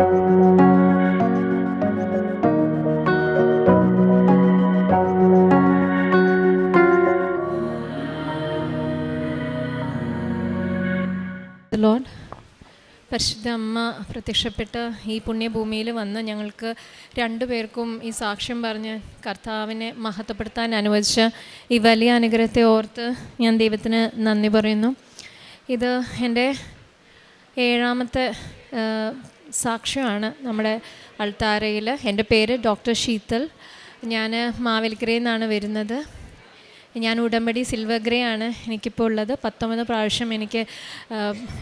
Load പരിശുദ്ധ അമ്മ പ്രത്യക്ഷപ്പെട്ട് ഈ പുണ്യഭൂമിയിൽ വന്ന് ഞങ്ങൾക്ക് രണ്ടുപേർക്കും ഈ സാക്ഷ്യം പറഞ്ഞ് കർത്താവിനെ മഹത്വപ്പെടുത്താൻ അനുവദിച്ച ഈ വലിയ അനുഗ്രഹത്തെ ഓർത്ത് ഞാൻ ദൈവത്തിന് നന്ദി പറയുന്നു. ഇത് എന്റെ ഏഴാമത്തെ സാക്ഷ്യമാണ് നമ്മുടെ അൾത്താരയിൽ. എന്റെ പേര് ഡോക്ടർ ശീതൽ. ഞാൻ മാവേലിക്കരയിൽ നിന്നാണ് വരുന്നത്. ഞാൻ ഉടമ്പടി സിൽവർ ഗ്രേ ആണ് എനിക്കിപ്പോൾ ഉള്ളത്. പത്തൊമ്പത് പ്രാവശ്യം എനിക്ക്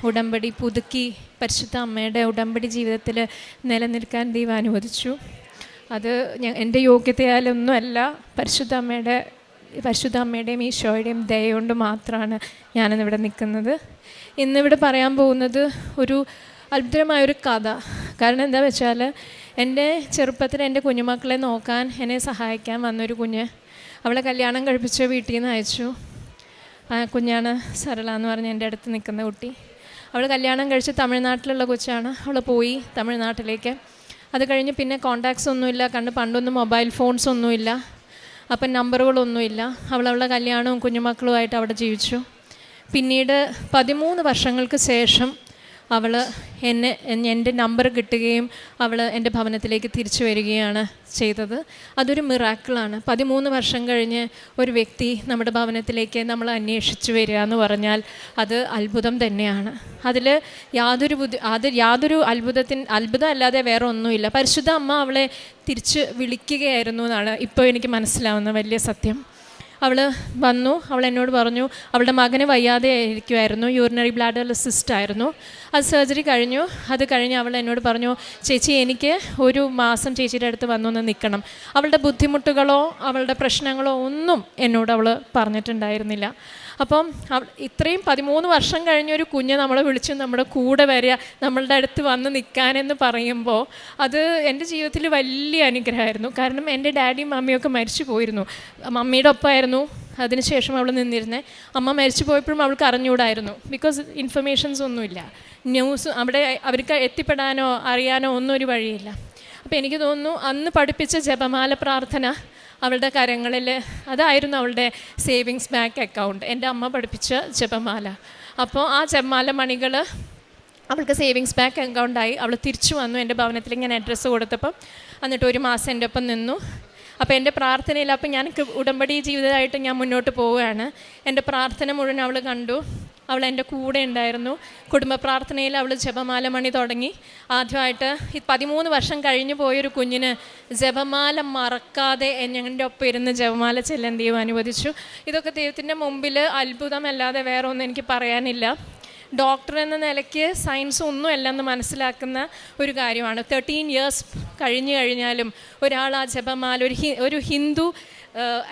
ഉടമ്പടി പുതുക്കി പരിശുദ്ധ അമ്മയുടെ ഉടമ്പടി ജീവിതത്തിൽ നിലനിൽക്കാൻ ദൈവം അനുവദിച്ചു. അത് എന്റെ യോഗ്യതയാലൊന്നുമല്ല പരിശുദ്ധ അമ്മയുടെ പരിശുദ്ധ അമ്മയുടെയും ഈശോയുടെയും ദയ കൊണ്ട് മാത്രമാണ് ഞാനിന്നിവിടെ നിൽക്കുന്നത്. ഇന്നിവിടെ പറയാൻ പോകുന്നത് ഒരു അത്ഭുതമായൊരു കഥ. കാരണം എന്താ വെച്ചാൽ എന്റെ ചെറുപ്പത്തിൽ എന്റെ കുഞ്ഞുമക്കളെ നോക്കാൻ എന്നെ സഹായിക്കാൻ വന്നൊരു കുഞ്ഞ് അവളെ കല്യാണം കഴിപ്പിച്ച് വീട്ടിൽ നിന്ന് അയച്ചു. ആ കുഞ്ഞാണ് സരള എന്ന് പറഞ്ഞ് എന്റെ അടുത്ത് നിൽക്കുന്ന കുട്ടി. അവൾ കല്യാണം കഴിച്ച് തമിഴ്നാട്ടിലുള്ള കൊച്ചാണ്. അവൾ പോയി തമിഴ്നാട്ടിലേക്ക്. അത് കഴിഞ്ഞ് പിന്നെ കോണ്ടാക്ട്സ് ഒന്നുമില്ല. കണ്ട് പണ്ടൊന്നും മൊബൈൽ ഫോൺസ് ഒന്നുമില്ല. അപ്പം നമ്പറുകളൊന്നുമില്ല അവൾ അവളുടെ കല്യാണവും കുഞ്ഞുമക്കളുമായിട്ട് അവിടെ ജീവിച്ചു. പിന്നീട് പതിമൂന്ന് വർഷങ്ങൾക്ക് ശേഷം അവൾ എന്നെ എന്റെ നമ്പർ കിട്ടുകയും അവൾ എന്റെ ഭവനത്തിലേക്ക് തിരിച്ചു വരികയാണ് ചെയ്തത്. അതൊരു മിറാക്കിളാണ് പതിമൂന്ന് വർഷം കഴിഞ്ഞ് ഒരു വ്യക്തി നമ്മുടെ ഭവനത്തിലേക്ക് നമ്മൾ അന്വേഷിച്ചു വരിക എന്ന് പറഞ്ഞാൽ അത് അത്ഭുതം തന്നെയാണ്. അതിൽ യാതൊരു ബുദ്ധി അത് യാതൊരു അത്ഭുതത്തിന് അത്ഭുതം അല്ലാതെ വേറെ ഒന്നുമില്ല. പരിശുദ്ധ അമ്മ അവളെ തിരിച്ച് വിളിക്കുകയായിരുന്നു എന്നാണ് ഇപ്പോൾ എനിക്ക് മനസ്സിലാവുന്ന വലിയ സത്യം. അവൾ വന്നു അവൾ എന്നോട് പറഞ്ഞു അവളുടെ മകന് വയ്യാതെ ഇരിക്കുമായിരുന്നു യൂറിനറി ബ്ലാഡർ സിസ്റ്റ് ആയിരുന്നു. അത് സർജറി കഴിഞ്ഞു. അത് കഴിഞ്ഞ് അവൾ എന്നോട് പറഞ്ഞു ചേച്ചി എനിക്ക് ഒരു മാസം ചേച്ചിയുടെ അടുത്ത് വന്നൊന്ന് നിൽക്കണം. അവളുടെ ബുദ്ധിമുട്ടുകളോ അവളുടെ പ്രശ്നങ്ങളോ ഒന്നും എന്നോട് അവൾ പറഞ്ഞിട്ടുണ്ടായിരുന്നില്ല. അപ്പം ഇത്രയും പതിമൂന്ന് വർഷം കഴിഞ്ഞൊരു കുഞ്ഞ് നമ്മളെ വിളിച്ച് നമ്മുടെ കൂടെ വരിക നമ്മളുടെ അടുത്ത് വന്ന് നിൽക്കാനെന്ന് പറയുമ്പോൾ അത് എന്റെ ജീവിതത്തിൽ വലിയ അനുഗ്രഹമായിരുന്നു. കാരണം എന്റെ ഡാഡിയും മമ്മിയൊക്കെ മരിച്ചു പോയിരുന്നു. മമ്മിയുടെ ഒപ്പമായിരുന്നു അതിനുശേഷം അവൾ നിന്നിരുന്നേ. അമ്മ മരിച്ചു പോയപ്പോഴും അവൾക്ക് അറിഞ്ഞുകൂടായിരുന്നു. ബിക്കോസ് ഇൻഫർമേഷൻസ് ഒന്നുമില്ല. ന്യൂസ് അവിടെ അവർക്ക് എത്തിപ്പെടാനോ അറിയാനോ ഒന്നും ഒരു വഴിയില്ല. അപ്പോൾ എനിക്ക് തോന്നുന്നു അന്ന് പഠിപ്പിച്ച ജപമാല പ്രാർത്ഥന അവളുടെ കരങ്ങളിൽ അതായിരുന്നു അവളുടെ സേവിങ്സ് ബാങ്ക് അക്കൗണ്ട്. എന്റെ അമ്മ പഠിപ്പിച്ച ജപമാല. അപ്പോൾ ആ ജപമാല മണികൾ അവൾക്ക് സേവിങ്സ് ബാങ്ക് അക്കൗണ്ടായി. അവൾ തിരിച്ചു വന്നു. എന്റെ ഭവനത്തിൽ ഇങ്ങനെ അഡ്രസ്സ് കൊടുത്തപ്പം എന്നിട്ട് ഒരു മാസം എന്റെ ഒപ്പം നിന്നു. അപ്പോൾ എന്റെ പ്രാർത്ഥനയിൽ അപ്പോൾ ഞാൻ ഉടമ്പടി ജീവിതമായിട്ട് ഞാൻ മുന്നോട്ട് പോവുകയാണ്. എന്റെ പ്രാർത്ഥന മുഴുവൻ അവൾ കണ്ടു. അവൾ എന്റെ കൂടെ ഉണ്ടായിരുന്നു. കുടുംബ പ്രാർത്ഥനയിൽ അവൾ ജപമാല മണി തുടങ്ങി. ആദ്യമായിട്ട് ഈ പതിമൂന്ന് വർഷം കഴിഞ്ഞു പോയൊരു കുഞ്ഞിന് ജപമാല മറക്കാതെ ഞങ്ങളുടെ ഒപ്പം ഇരുന്ന് ജപമാല ചെല്ലാൻ ദൈവം അനുവദിച്ചു. ഇതൊക്കെ ദൈവത്തിന്റെ മുമ്പിൽ അത്ഭുതമല്ലാതെ വേറെ ഒന്നും എനിക്ക് പറയാനില്ല. ഡോക്ടർ എന്ന നിലയ്ക്ക് സയൻസ് ഒന്നും അല്ലെന്ന് മനസ്സിലാക്കുന്ന ഒരു കാര്യമാണ്. തേർട്ടീൻ ഇയേഴ്സ് കഴിഞ്ഞു കഴിഞ്ഞാലും ഒരാൾ ആ ജപമാല ഒരു ഒരു Hindu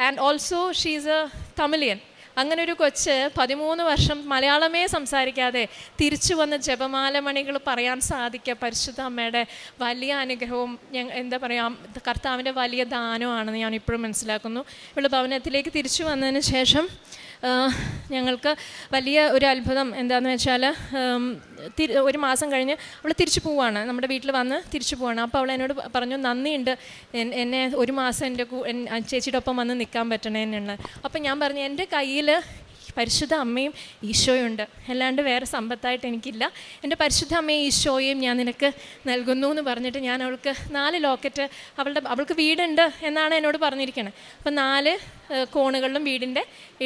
and also she's a Tamilian അങ്ങനെ ഒരു കൊച്ച് പതിമൂന്ന് വർഷം മലയാളമേ സംസാരിക്കാതെ തിരിച്ചു വന്ന ജപമാല മണികൾ പറയാൻ സാധിക്കുക പരിശുദ്ധ അമ്മയുടെ വലിയ അനുഗ്രഹവും ഞാൻ എന്താ പറയുക കർത്താവിന്റെ വലിയ ദാനമാണെന്ന് ഞാൻ ഇപ്പോഴും മനസ്സിലാക്കുന്നു. ഇവിടെ ഭവനത്തിലേക്ക് തിരിച്ചു വന്നതിന് ശേഷം ഞങ്ങൾക്ക് വലിയ ഒരു അത്ഭുതം എന്താണെന്ന് വെച്ചാൽ ഒരു മാസം കഴിഞ്ഞ് അവൾ തിരിച്ചു പോവാണ്. നമ്മുടെ വീട്ടിൽ വന്ന് തിരിച്ചു പോവാണ്. അപ്പോൾ അവൾ എന്നോട് പറഞ്ഞു നന്ദിയുണ്ട്. എന്നെ ഒരു മാസം എന്റെ ചേച്ചിയുടെ ഒപ്പം വന്ന് നിൽക്കാൻ പറ്റണേ എന്നുള്ളത് അപ്പം ഞാൻ പറഞ്ഞു എന്റെ കയ്യിൽ പരിശുദ്ധ അമ്മയും ഈശോയുണ്ട്. അല്ലാണ്ട് വേറെ സമ്പത്തായിട്ട് എനിക്കില്ല. എന്റെ പരിശുദ്ധ അമ്മയും ഈശോയും ഞാൻ നിനക്ക് നൽകുന്നു എന്ന് പറഞ്ഞിട്ട് ഞാൻ അവൾക്ക് നാല് ലോക്കറ്റ് അവളുടെ അവൾക്ക് വീടുണ്ട് എന്നാണ് എന്നോട് പറഞ്ഞിരിക്കുന്നത് അപ്പം നാല് കോണുകളിലും വീടിന്റെ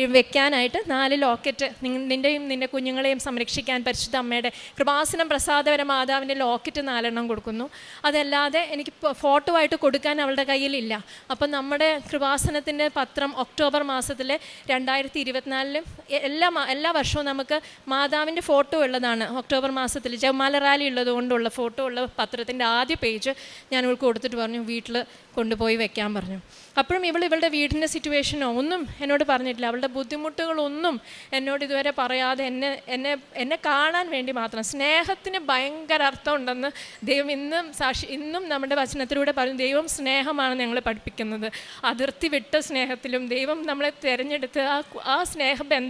വെക്കാനായിട്ട് നാല് ലോക്കറ്റ് നിന്റെയും നിന്റെ കുഞ്ഞുങ്ങളെയും സംരക്ഷിക്കാൻ പരിശുദ്ധ അമ്മയുടെ കൃപാസനം പ്രസാദപര മാതാവിന്റെ ലോക്കറ്റ് നാലെണ്ണം കൊടുക്കുന്നു. അതല്ലാതെ എനിക്ക് ഫോട്ടോ ആയിട്ട് കൊടുക്കാൻ അവളുടെ കയ്യിലില്ല. അപ്പം നമ്മുടെ കൃപാസനത്തിന്റെ പത്രം ഒക്ടോബർ മാസത്തിലെ രണ്ടായിരത്തി ഇരുപത്തിനാലിലും എല്ലാ എല്ലാ വർഷവും നമുക്ക് മാതാവിന്റെ ഫോട്ടോ ഉള്ളതാണ് ഒക്ടോബർ മാസത്തിൽ. ജമാല റാലി ഉള്ളത് കൊണ്ടുള്ള ഫോട്ടോ ഉള്ള പത്രത്തിന്റെ ആദ്യ പേജ് ഞാൻ ഇവൾക്ക് കൊടുത്തിട്ട് പറഞ്ഞു വീട്ടിൽ കൊണ്ടുപോയി വെക്കാൻ പറഞ്ഞു. അപ്പോഴും ഇവൾ ഇവളുടെ വീടിന്റെ സിറ്റുവേഷനോ ഒന്നും എന്നോട് പറഞ്ഞിട്ടില്ല. അവളുടെ ബുദ്ധിമുട്ടുകളൊന്നും എന്നോട് ഇതുവരെ പറയാതെ എന്നെ എന്നെ എന്നെ കാണാൻ വേണ്ടി മാത്രം. സ്നേഹത്തിന് ഭയങ്കര അർത്ഥമുണ്ടെന്ന് ദൈവം ഇന്നും സാക്ഷി ഇന്നും നമ്മുടെ വചനത്തിലൂടെ പറഞ്ഞു ദൈവം സ്നേഹമാണ് ഞങ്ങളെ പഠിപ്പിക്കുന്നത്. അതിർത്തി വിട്ട സ്നേഹത്തിലും ദൈവം നമ്മളെ തിരഞ്ഞെടുത്ത് ആ ആ ആ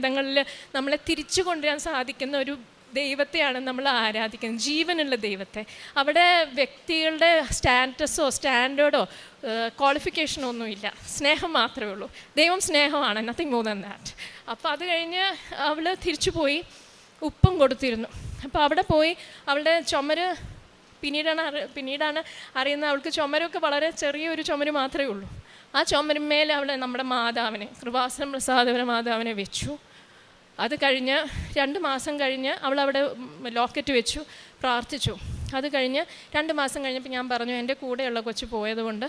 സ്നേഹബന്ധങ്ങളിൽ നമ്മളെ തിരിച്ചു കൊണ്ടുവരാൻ സാധിക്കുന്ന ഒരു ദൈവത്തെയാണ് നമ്മൾ ആരാധിക്കുന്നത്. ജീവനുള്ള ദൈവത്തെ. അവിടെ വ്യക്തികളുടെ സ്റ്റാറ്റസോ സ്റ്റാൻഡേർഡോ ക്വാളിഫിക്കേഷനോ ഒന്നുമില്ല. സ്നേഹം മാത്രമേ ഉള്ളൂ. ദൈവം സ്നേഹമാണ്. നത്തിങ് മോർ ദാൻ ദാറ്റ് അപ്പോൾ അത് കഴിഞ്ഞ് അവൾ തിരിച്ചു പോയി ഉപ്പും കൊടുത്തിരുന്നു. അപ്പോൾ അവിടെ പോയി അവളുടെ ചുമര് പിന്നീടാണ് അറി പിന്നീടാണ് അറിയുന്നത് അവൾക്ക് ചുമരൊക്കെ വളരെ ചെറിയൊരു ചുമര് മാത്രമേ ഉള്ളൂ. ആ ചുമരുമേൽ അവൾ നമ്മുടെ മാതാവിനെ കൃപാസന പ്രസാദപര മാതാവിനെ വെച്ചു. അത് കഴിഞ്ഞ് രണ്ട് മാസം കഴിഞ്ഞ് അവൾ അവിടെ ലോക്കറ്റ് വെച്ചു പ്രാർത്ഥിച്ചു. അത് കഴിഞ്ഞ് രണ്ട് മാസം കഴിഞ്ഞപ്പോൾ ഞാൻ പറഞ്ഞു എന്റെ കൂടെയുള്ള കൊച്ചു പോയതുകൊണ്ട്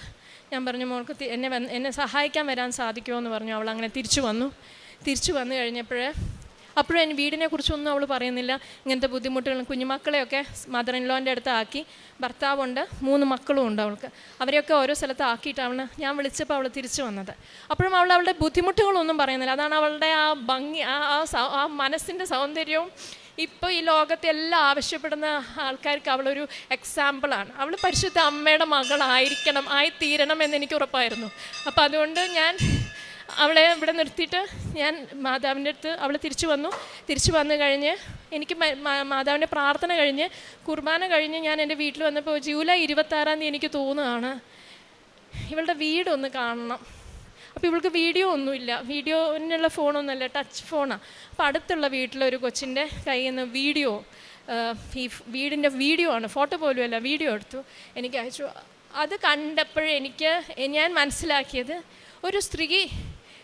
ഞാൻ പറഞ്ഞു മോൾക്ക് എന്നെ എന്നെ സഹായിക്കാൻ വരാൻ സാധിക്കുമോ? എന്ന് പറഞ്ഞു. അവൾ അങ്ങനെ തിരിച്ചു വന്നു. തിരിച്ചു വന്നു കഴിഞ്ഞപ്പോൾ അപ്പോഴും എന്റെ വീടിനെ കുറിച്ചൊന്നും അവൾ പറയുന്നില്ല. ഇങ്ങനത്തെ ബുദ്ധിമുട്ടുകളും കുഞ്ഞുമക്കളെയൊക്കെ മദർ ഇൻ ലോന്റെ അടുത്ത് ആക്കി. ഭർത്താവുണ്ട് മൂന്ന് മക്കളും ഉണ്ട് അവൾക്ക്. അവരെയൊക്കെ ഓരോ സ്ഥലത്ത് ആക്കിയിട്ടാണ് ഞാൻ വിളിച്ചപ്പോൾ അവൾ തിരിച്ചു വന്നത്. അപ്പോഴും അവൾ അവളുടെ ബുദ്ധിമുട്ടുകളൊന്നും പറയുന്നില്ല. അതാണ് അവളുടെ ആ ഭംഗി ആ ആ മനസ്സിന്റെ സൗന്ദര്യവും ഇപ്പോൾ ഈ ലോകത്തെ എല്ലാം ആവശ്യപ്പെടുന്ന ആൾക്കാർക്ക് അവളൊരു എക്സാമ്പിളാണ് അവൾ പരിശുദ്ധ അമ്മയുടെ മകളായിരിക്കണം ആയിത്തീരണം എന്ന് എനിക്ക് ഉറപ്പായിരുന്നു. അപ്പോൾ അതുകൊണ്ട് ഞാൻ അവളെ ഇവിടെ നിർത്തിയിട്ട് ഞാൻ മാതാവിന്റെ അടുത്ത് അവൾ തിരിച്ചു വന്നു. തിരിച്ചു വന്നു കഴിഞ്ഞ് എനിക്ക് മാതാവിന്റെ പ്രാർത്ഥന കഴിഞ്ഞ് കുർബാന കഴിഞ്ഞ് ഞാൻ എന്റെ വീട്ടിൽ വന്നപ്പോൾ ജൂലൈ ഇരുപത്താറാം തീയതി എനിക്ക് തോന്നുകയാണ് ഇവളുടെ വീടൊന്ന് കാണണം. അപ്പോൾ ഇവൾക്ക് വീഡിയോ ഒന്നുമില്ല. വീഡിയോനുള്ള ഫോണൊന്നുമല്ല ടച്ച് ഫോണാണ് അപ്പോൾ അടുത്തുള്ള വീട്ടിലൊരു കൊച്ചിന്റെ കയ്യിൽ നിന്ന് വീഡിയോ ഈ വീടിന്റെ വീഡിയോ ആണ്. ഫോട്ടോ പോലും അല്ല വീഡിയോ എടുത്തു. എനിക്ക് അയച്ചു. അത് കണ്ടപ്പോഴെനിക്ക് ഞാൻ മനസ്സിലാക്കിയത് ഒരു സ്ത്രീ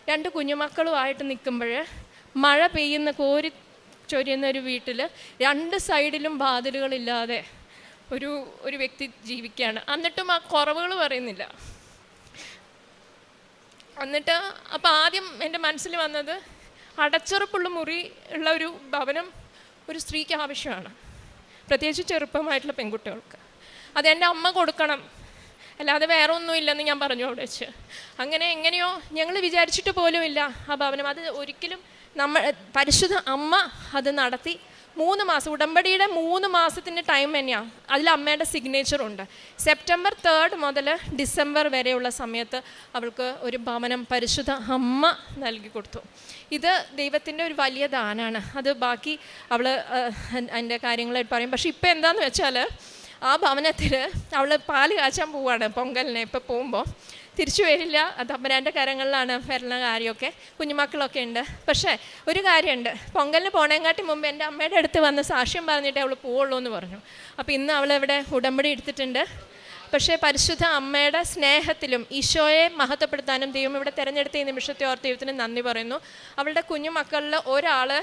രണ്ട് കുഞ്ഞുമക്കളുമായിട്ട് നിൽക്കുമ്പോൾ മഴ പെയ്യുന്ന കോരി ചൊരിയുന്ന ഒരു വീട്ടിൽ രണ്ട് സൈഡിലും വാതിലുകളില്ലാതെ ഒരു ഒരു വ്യക്തി ജീവിക്കുകയാണ്. എന്നിട്ടും ആ കുറവുകൾ പറയുന്നില്ല. എന്നിട്ട് അപ്പോൾ ആദ്യം എന്റെ മനസ്സിൽ വന്നത് അടച്ചുറപ്പുള്ള മുറി ഉള്ള ഒരു ഭവനം ഒരു സ്ത്രീക്ക് ആവശ്യമാണ്. പ്രത്യേകിച്ച് ചെറുപ്പമായിട്ടുള്ള പെൺകുട്ടികൾക്ക്. അത് എന്റെ അമ്മ കൊടുക്കണം. അല്ലാതെ വേറെ ഒന്നുമില്ലെന്ന് ഞാൻ പറഞ്ഞു അവിടെ വെച്ച്. അങ്ങനെ എങ്ങനെയോ ഞങ്ങൾ വിചാരിച്ചിട്ട് പോലുമില്ല ആ ഭവനം. അത് ഒരിക്കലും നമ്മൾ പരിശുദ്ധ അമ്മ അത് നടത്തി മൂന്ന് മാസം ഉടമ്പടിയുടെ മൂന്ന് മാസത്തിന്റെ ടൈം തന്നെയാണ് അതിൽ അമ്മയുടെ സിഗ്നേച്ചറുണ്ട് സെപ്റ്റംബർ തേർഡ് മുതൽ ഡിസംബർ വരെയുള്ള സമയത്ത് അവൾക്ക് ഒരു ഭവനം പരിശുദ്ധ അമ്മ നൽകി കൊടുത്തു. ഇത് ദൈവത്തിന്റെ ഒരു വലിയ ദാനാണ്. അത് ബാക്കി അവൾ അതിന്റെ കാര്യങ്ങളായിട്ട് പറയും. പക്ഷേ ഇപ്പോൾ എന്താണെന്ന് വെച്ചാൽ ആ ഭവനത്തിൽ അവൾ പാൽ കാച്ചാൻ പോവാണ് പൊങ്കലിനെ ഇപ്പോൾ പോകുമ്പോൾ തിരിച്ചു വരില്ല. അത് അമ്മരാന്റെ കരങ്ങളിലാണ് വരുന്ന കാര്യമൊക്കെ. കുഞ്ഞുമക്കളൊക്കെ ഉണ്ട്. പക്ഷേ ഒരു കാര്യമുണ്ട്. പൊങ്കലിന് പോണേങ്കാട്ടി മുമ്പ് എന്റെ അമ്മയുടെ അടുത്ത് വന്ന് സാക്ഷ്യം പറഞ്ഞിട്ട് അവൾ പോവുള്ളൂ എന്ന് പറഞ്ഞു. അപ്പോൾ ഇന്ന് അവളിവിടെ ഉടമ്പടി എടുത്തിട്ടുണ്ട്. പക്ഷേ പരിശുദ്ധ അമ്മയുടെ സ്നേഹത്തിലും ഈശോയെ മഹത്വപ്പെടുത്താനും ദൈവം ഇവിടെ തിരഞ്ഞെടുത്ത ഈ നിമിഷത്തെ ഓർത്ത് ദൈവത്തിന് നന്ദി പറയുന്നു. അവളുടെ കുഞ്ഞുമക്കളിൽ ഒരാൾ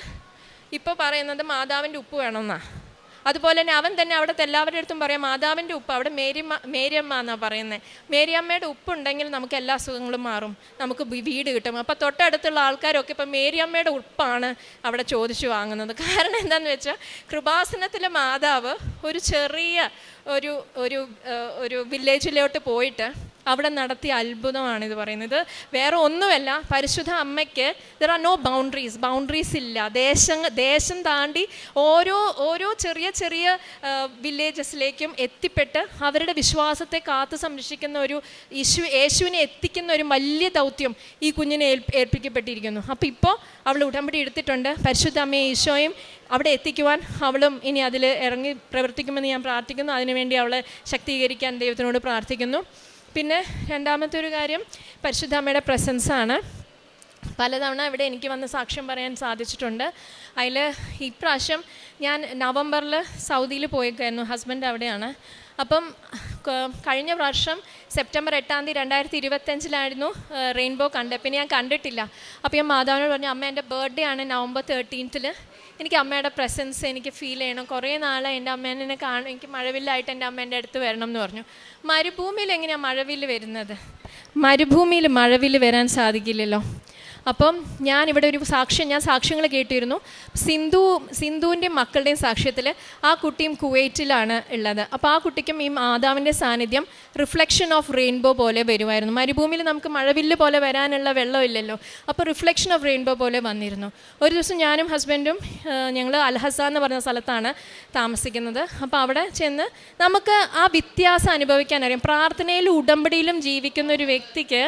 ഇപ്പോൾ പറയുന്നത് മാതാവിന്റെ ഉപ്പ് വേണമെന്നാണ് അതുപോലെ തന്നെ അവൻ തന്നെ അവിടുത്തെ എല്ലാവരുടെ അടുത്തും പറയാം മാതാവിന്റെ ഉപ്പ് അവിടെ മേരിയമ്മ മേരിയമ്മ എന്നാണ് പറയുന്നത് മേരിയമ്മയുടെ ഉപ്പുണ്ടെങ്കിൽ നമുക്ക് എല്ലാ അസുഖങ്ങളും മാറും. നമുക്ക് വീട് കിട്ടും. അപ്പോൾ തൊട്ടടുത്തുള്ള ആൾക്കാരൊക്കെ ഇപ്പം മേരിയമ്മയുടെ ഉപ്പാണ് അവിടെ ചോദിച്ചു വാങ്ങുന്നത്. കാരണം എന്താണെന്ന് വെച്ചാൽ കൃപാസനത്തിലെ മാതാവ് ഒരു ചെറിയ ഒരു ഒരു ഒരു വില്ലേജിലോട്ട് പോയിട്ട് അവിടെ നടത്തിയ അത്ഭുതമാണ് ഇത് പറയുന്നത്. വേറെ ഒന്നുമല്ല പരിശുദ്ധ അമ്മയ്ക്ക് there are no boundaries boundaries ഇല്ല. ദേശം ദേശം താണ്ടി ഓരോ ഓരോ ചെറിയ ചെറിയ വില്ലേജസിലേക്കും എത്തിപ്പെട്ട് അവരുടെ വിശ്വാസത്തെ കാത്തു സംരക്ഷിക്കുന്ന ഒരു യേശു യേശുവിനെ എത്തിക്കുന്ന ഒരു വലിയ ദൗത്യം ഈ കുഞ്ഞിനെ ഏൽപ്പ ഏൽപ്പിക്കപ്പെട്ടിരിക്കുന്നു. അപ്പോൾ ഇപ്പോൾ അവൾ ഉടമ്പടി എടുത്തിട്ടുണ്ട്. പരിശുദ്ധ അമ്മയെ ഈശോയും അവിടെ എത്തിക്കുവാൻ അവളും ഇനി അതിൽ ഇറങ്ങി പ്രവർത്തിക്കുമെന്ന് ഞാൻ പ്രാർത്ഥിക്കുന്നു. അതിനുവേണ്ടി അവളെ ശക്തീകരിക്കാൻ ദൈവത്തിനോട് പ്രാർത്ഥിക്കുന്നു. പിന്നെ രണ്ടാമത്തെ ഒരു കാര്യം പരിശുദ്ധ അമ്മയുടെ പ്രസൻസാണ്. പലതവണ ഇവിടെ എനിക്ക് വന്ന് സാക്ഷ്യം പറയാൻ സാധിച്ചിട്ടുണ്ട്. അതിൽ ഇപ്രാവശ്യം ഞാൻ നവംബറിൽ സൗദിയിൽ പോയേക്കായിരുന്നു ഹസ്ബൻഡ് അവിടെയാണ്. അപ്പം കഴിഞ്ഞ പ്രാവശ്യം സെപ്റ്റംബർ എട്ടാം തീയതി രണ്ടായിരത്തി ഇരുപത്തഞ്ചിലായിരുന്നു റെയിൻബോ കണ്ടത്. പിന്നെ ഞാൻ കണ്ടിട്ടില്ല. അപ്പോൾ ഞാൻ മാതാവിനോട് പറഞ്ഞു അമ്മ എന്റെ ബർത്ത്ഡേ ആണ് നവംബർ തേർട്ടീൻത്തിൽ എനിക്ക് അമ്മയുടെ പ്രസൻസ് എനിക്ക് ഫീൽ ചെയ്യണം. കുറേ നാളായി എന്റെ അമ്മേനെ കാണും എനിക്ക് മഴവില്ലായിട്ട് എന്റെ അമ്മേന്റെ അടുത്ത് വരണം എന്ന് പറഞ്ഞു. മരുഭൂമിയിൽ എങ്ങനെയാണ് മഴവില്ല് വരുന്നത്? മരുഭൂമിയിൽ മഴവില്ല് വരാൻ സാധിക്കില്ലല്ലോ. അപ്പം ഞാൻ ഇവിടെ ഒരു സാക്ഷ്യം ഞാൻ സാക്ഷ്യങ്ങൾ കേട്ടിരുന്നു. സിന്ധു സിന്ധുവിന്റെ മക്കളുടെയും സാക്ഷ്യത്തിൽ ആ കുട്ടിയും കുവൈറ്റിലാണ് ഉള്ളത്. അപ്പോൾ ആ കുട്ടിക്കും ഈ മാതാവിന്റെ സാന്നിധ്യം റിഫ്ലക്ഷൻ ഓഫ് റെയിൻബോ പോലെ വരുമായിരുന്നു. മരുഭൂമിയിൽ നമുക്ക് മഴവില്ല് പോലെ വരാനുള്ള വെള്ളമില്ലല്ലോ അപ്പോൾ റിഫ്ലക്ഷൻ ഓഫ് റെയിൻബോ പോലെ വന്നിരുന്നു. ഒരു ദിവസം ഞാനും ഹസ്ബൻഡും ഞങ്ങൾ അൽഹസ എന്ന് പറഞ്ഞ സ്ഥലത്താണ് താമസിക്കുന്നത്. അപ്പോൾ അവിടെ ചെന്ന് നമുക്ക് ആ വ്യത്യാസം അനുഭവിക്കാൻ അറിയാം. പ്രാർത്ഥനയിലും ഉടമ്പടിയിലും ജീവിക്കുന്ന ഒരു വ്യക്തിക്ക്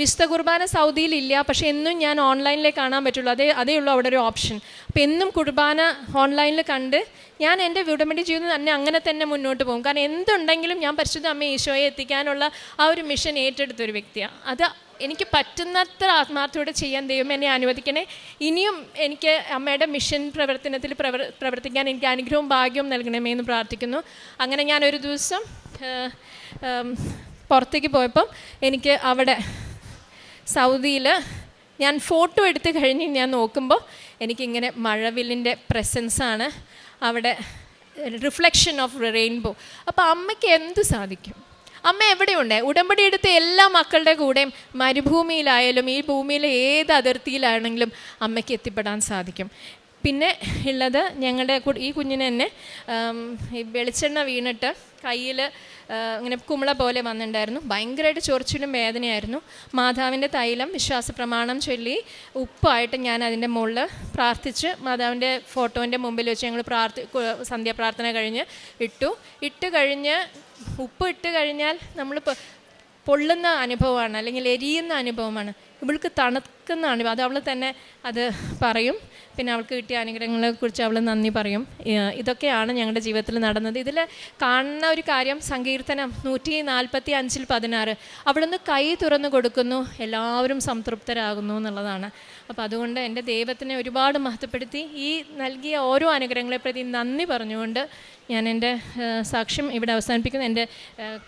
വിശുദ്ധ കുർബാന സൗദിയിൽ ഇല്ല പക്ഷേ എന്നും ഞാൻ ഓൺലൈനിലേ കാണാൻ പറ്റുള്ളൂ. അതേ അതേ ഉള്ളൂ അവിടെ ഒരു ഓപ്ഷൻ. അപ്പോൾ എന്നും കുർബാന ഓൺലൈനിൽ കണ്ട് ഞാൻ എന്റെ ഉടമ്പടി ജീവിതം തന്നെ അങ്ങനെ തന്നെ മുന്നോട്ട് പോകും. കാരണം എന്തുണ്ടെങ്കിലും ഞാൻ പരിശുദ്ധ അമ്മ ഈശോയെ എത്തിക്കാനുള്ള ആ ഒരു മിഷൻ ഏറ്റെടുത്തൊരു വ്യക്തിയാണ് അത് എനിക്ക് പറ്റുന്നത്ര ആത്മാർത്ഥയോടെ ചെയ്യാൻ ദൈവം എന്നെ അനുവദിക്കണേ. ഇനിയും എനിക്ക് അമ്മയുടെ മിഷൻ പ്രവർത്തനത്തിൽ പ്രവർ പ്രവർത്തിക്കാൻ എനിക്ക് അനുഗ്രഹവും ഭാഗ്യവും നൽകണമേ എന്ന് പ്രാർത്ഥിക്കുന്നു. അങ്ങനെ ഞാനൊരു ദിവസം പുറത്തേക്ക് പോയപ്പം എനിക്ക് അവിടെ സൗദിയിൽ ഞാൻ ഫോട്ടോ എടുത്ത് കഴിഞ്ഞ് ഞാൻ നോക്കുമ്പോൾ എനിക്കിങ്ങനെ മഴവില്ലിന്റെ പ്രസൻസാണ്. അവിടെ റിഫ്ലക്ഷൻ ഓഫ് റെയിൻബോ. അപ്പോൾ അമ്മയ്ക്ക് എന്ത് സാധിക്കും? അമ്മ എവിടെയുണ്ട്? ഉടമ്പടി എടുത്ത എല്ലാ മക്കളുടെ കൂടെയും മരുഭൂമിയിലായാലും ഈ ഭൂമിയിലെ ഏത് അതിർത്തിയിലാണെങ്കിലും അമ്മയ്ക്ക് എത്തിപ്പെടാൻ സാധിക്കും. പിന്നെ ഉള്ളത് ഞങ്ങളുടെ ഈ കുഞ്ഞിന് തന്നെ ഈ വെളിച്ചെണ്ണ വീണിട്ട് കയ്യിൽ ഇങ്ങനെ കുമിള പോലെ വന്നിട്ടുണ്ടായിരുന്നു. ഭയങ്കരമായിട്ട് ചൊറിച്ചിലും വേദനയായിരുന്നു. മാതാവിന്റെ തൈലം വിശ്വാസ പ്രമാണം ചൊല്ലി ഉപ്പായിട്ട് ഞാൻ അതിന്റെ മുകളിൽ പ്രാർത്ഥിച്ച് മാതാവിന്റെ ഫോട്ടോന്റെ മുമ്പിൽ വെച്ച് ഞങ്ങൾ പ്രാർത്ഥി സന്ധ്യാപ്രാർത്ഥന കഴിഞ്ഞ് ഇട്ടു. ഇട്ട് കഴിഞ്ഞ് ഉപ്പ് ഇട്ട് കഴിഞ്ഞാൽ നമ്മൾ പൊള്ളുന്ന അനുഭവമാണ് അല്ലെങ്കിൽ എരിയുന്ന അനുഭവമാണ്. ഇവൾക്ക് തണുക്കുന്നതാണ്. അത് അവൾ തന്നെ അത് പറയും. പിന്നെ അവൾക്ക് കിട്ടിയ അനുഗ്രഹങ്ങളെ കുറിച്ച് അവൾ നന്ദി പറയും. ഇതൊക്കെയാണ് ഞങ്ങളുടെ ജീവിതത്തിൽ നടന്നത്. ഇതിൽ കാണുന്ന ഒരു കാര്യം സങ്കീർത്തനം നൂറ്റി നാൽപ്പത്തി അഞ്ചിൽ പതിനാറ്. അവിടുന്ന് കൈ തുറന്നു കൊടുക്കുന്നു. എല്ലാവരും സംതൃപ്തരാകുന്നു എന്നുള്ളതാണ്. അപ്പോൾ അതുകൊണ്ട് എന്റെ ദൈവത്തിനെ ഒരുപാട് മഹത്വപ്പെടുത്തി ഈ നൽകിയ ഓരോ അനുഗ്രഹങ്ങളെ പ്രതി നന്ദി പറഞ്ഞുകൊണ്ട് ഞാൻ എന്റെ സാക്ഷ്യം ഇവിടെ അവസാനിപ്പിക്കുന്നു. എന്റെ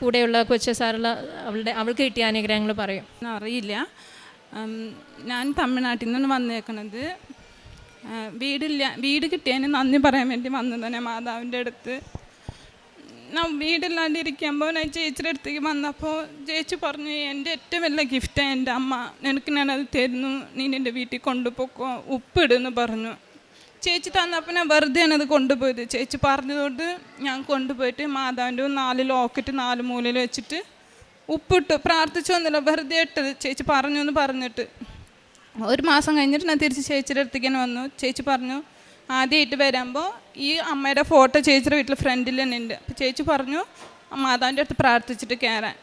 കൂടെയുള്ള കൊച്ചു സാറുള്ള അവളുടെ അവൾക്ക് കിട്ടിയ അനുഗ്രഹങ്ങൾ പറയും. അറിയില്ല. ഞാൻ തമിഴ്നാട്ടിൽ നിന്നാണ് വന്നേക്കണത്. വീടില്ല വീട് കിട്ടിയതിന് നന്ദി പറയാൻ വേണ്ടി വന്നതാണ് ഞാൻ മാതാവിന്റെ അടുത്ത്. ഞാൻ വീടില്ലാണ്ട് ഇരിക്കുമ്പോൾ ഞാൻ ചേച്ചിയുടെ അടുത്തേക്ക് വന്നപ്പോൾ ചേച്ചി പറഞ്ഞു എന്റെ ഏറ്റവും വലിയ ഗിഫ്റ്റാണ് എന്റെ അമ്മ. നിനക്ക് ഞാനത് തരുന്നു. നീ എന്റെ വീട്ടിൽ കൊണ്ടുപോക്കോ. ഉപ്പിടുന്ന് പറഞ്ഞു. ചേച്ചി തന്നപ്പോൾ ഞാൻ വെറുതെയാണ് അത് കൊണ്ടുപോയത്. ചേച്ചി പറഞ്ഞതുകൊണ്ട് ഞാൻ കൊണ്ടുപോയിട്ട് മാതാവിന്റെ നാല് ലോക്കറ്റ് നാല് മൂലയിൽ വെച്ചിട്ട് ഉപ്പിട്ടു പ്രാർത്ഥിച്ചു വന്നില്ല. വെറുതെ ഇട്ടത് ചേച്ചി പറഞ്ഞു എന്ന് പറഞ്ഞിട്ട്. ഒരു മാസം കഴിഞ്ഞിട്ട് ഞാൻ തിരിച്ച് ചേച്ചിയുടെ അടുത്തേക്ക് തന്നെ വന്നു. ചേച്ചി പറഞ്ഞു ആദ്യമായിട്ട് വരുമ്പോൾ ഈ അമ്മയുടെ ഫോട്ടോ ചേച്ചിയുടെ വീട്ടിൽ ഫ്രണ്ടിൽ തന്നെ ഉണ്ട്. അപ്പോൾ ചേച്ചി പറഞ്ഞു മാതാവിന്റെ അടുത്ത് പ്രാർത്ഥിച്ചിട്ട് കയറാൻ.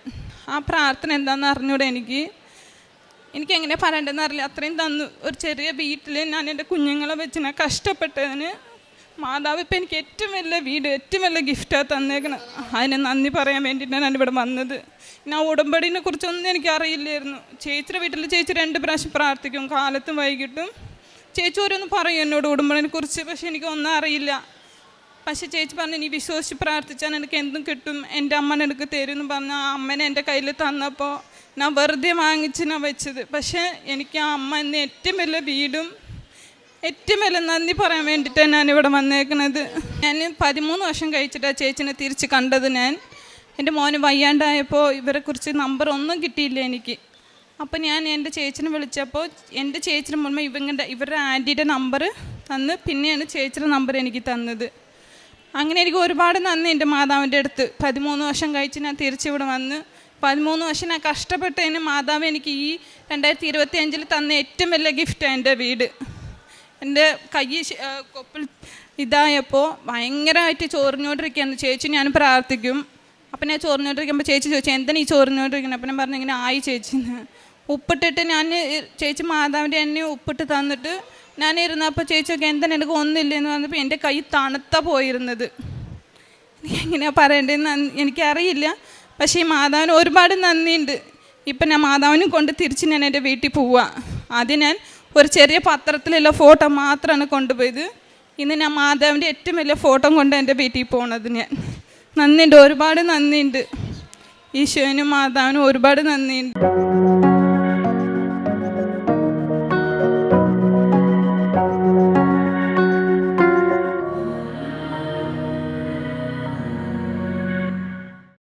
ആ പ്രാർത്ഥന എന്താണെന്ന് അറിഞ്ഞൂടെ എനിക്ക്? എനിക്ക് എങ്ങനെ പറയണ്ടെന്ന് അറിയില്ല. അത്രയും തന്നു. ഒരു ചെറിയ വീട്ടിൽ ഞാൻ എന്റെ കുഞ്ഞുങ്ങളെ വെച്ച് കഷ്ടപ്പെട്ടതിന് മാതാവ് ഇപ്പം എനിക്ക് ഏറ്റവും വലിയ വീട് ഏറ്റവും വലിയ ഗിഫ്റ്റാണ് തന്നേക്കണം. അതിന് നന്ദി പറയാൻ വേണ്ടിയിട്ടാണ് ഇവിടെ വന്നത്. ഞാൻ ഉടമ്പടിനെ കുറിച്ചൊന്നും എനിക്ക് അറിയില്ലായിരുന്നു. ചേച്ചിയുടെ വീട്ടിൽ ചേച്ചി രണ്ട് പ്രാവശ്യം പ്രാർത്ഥിക്കും. കാലത്തും വൈകിട്ടും. ചേച്ചി ഓരോന്ന് പറയും എന്നോട് ഉടമ്പടിനെ കുറിച്ച് പക്ഷെ എനിക്ക് ഒന്നും അറിയില്ല. പക്ഷേ ചേച്ചി പറഞ്ഞു നീ വിശ്വസിച്ച് പ്രാർത്ഥിച്ചാൽ എനിക്ക് എന്തും കിട്ടും. എന്റെ അമ്മ എനിക്ക് തരും എന്ന് പറഞ്ഞ ആ അമ്മനെ എന്റെ കയ്യിൽ തന്നപ്പോൾ ഞാൻ വെറുതെ വാങ്ങിച്ച് ഞാൻ വെച്ചത്. പക്ഷേ എനിക്ക് ആ അമ്മ എന്ന ഏറ്റവും വലിയ വീടും ഏറ്റവും വലിയ നന്ദി പറയാൻ വേണ്ടിയിട്ടാണ് ഞാൻ ഇവിടെ വന്നേക്കുന്നത് ഞാൻ പതിമൂന്ന് വർഷം കഴിച്ചിട്ടാണ് ചേച്ചിനെ തിരിച്ച് കണ്ടത് ഞാൻ. എന്റെ മോന് വയ്യാണ്ടായപ്പോൾ ഇവരെക്കുറിച്ച് നമ്പർ ഒന്നും കിട്ടിയില്ല എനിക്ക്. അപ്പോൾ ഞാൻ എന്റെ ചേച്ചിനെ വിളിച്ചപ്പോൾ എന്റെ ചേച്ചിന് മുൻപ് ഇവങ്ങളുടെ ഇവരുടെ ആന്റിയുടെ നമ്പർ തന്ന് പിന്നെയാണ് ചേച്ചിയുടെ നമ്പർ എനിക്ക് തന്നത്. അങ്ങനെ എനിക്ക് ഒരുപാട് നന്ദി എന്റെ മാതാവിന്റെ അടുത്ത്. പതിമൂന്ന് വർഷം കഴിച്ച് ഞാൻ തിരിച്ചിവിടെ വന്ന് പതിമൂന്ന് വർഷം ഞാൻ കഷ്ടപ്പെട്ടതിന് മാതാവ് എനിക്ക് ഈ രണ്ടായിരത്തി ഇരുപത്തി അഞ്ചിൽ തന്ന ഏറ്റവും വലിയ ഗിഫ്റ്റാണ് എന്റെ വീട്. എന്റെ കൈ കൊപ്പിൽ ഇതായപ്പോൾ ഭയങ്കരമായിട്ട് ചോറിഞ്ഞോണ്ടിരിക്കുകയാണ് ചേച്ചി ഞാൻ പ്രാർത്ഥിക്കും. അപ്പം ഞാൻ ചോറിഞ്ഞോണ്ടിരിക്കുമ്പോൾ ചേച്ചി ചോദിച്ചു എന്താണ് ഈ ചോറിഞ്ഞോണ്ടിരിക്കുന്നത് അപ്പം ഞാൻ പറഞ്ഞു ഇങ്ങനെ ആയി ചേച്ചിന്ന് ഉപ്പിട്ടിട്ട് ഞാൻ ചേച്ചി മാതാവിന്റെ എന്നെ ഉപ്പിട്ട് തന്നിട്ട് ഞാൻ ഇരുന്നപ്പോൾ ചേച്ചിയൊക്കെ എന്താണ് എനിക്ക് ഒന്നില്ലെന്ന് പറഞ്ഞപ്പോൾ എന്റെ കൈ തണുത്ത പോയിരുന്നത്. എങ്ങനെയാണ് എങ്ങനെയാ പറയേണ്ടതെന്ന് എനിക്കറിയില്ല. പക്ഷേ ഈ മാതാവിന് ഒരുപാട് നന്ദിയുണ്ട്. ഇപ്പം ഞാൻ മാതാവിനും കൊണ്ട് തിരിച്ച് ഞാൻ എന്റെ വീട്ടിൽ പോവുക ആദ്യം ഞാൻ ഒരു ചെറിയ പത്രത്തിലുള്ള ഫോട്ടോ മാത്രമാണ് കൊണ്ടുപോയത്. ഇന്ന് ഞാൻ മാതാവിന്റെ ഏറ്റവും വലിയ ഫോട്ടോ കൊണ്ട് എന്റെ വീട്ടിൽ പോണത് ഞാൻ. നന്ദിയുണ്ട് ഒരുപാട് നന്ദിയുണ്ട്. ഈശോനും മാതാവിനും ഒരുപാട് നന്ദിയുണ്ട്.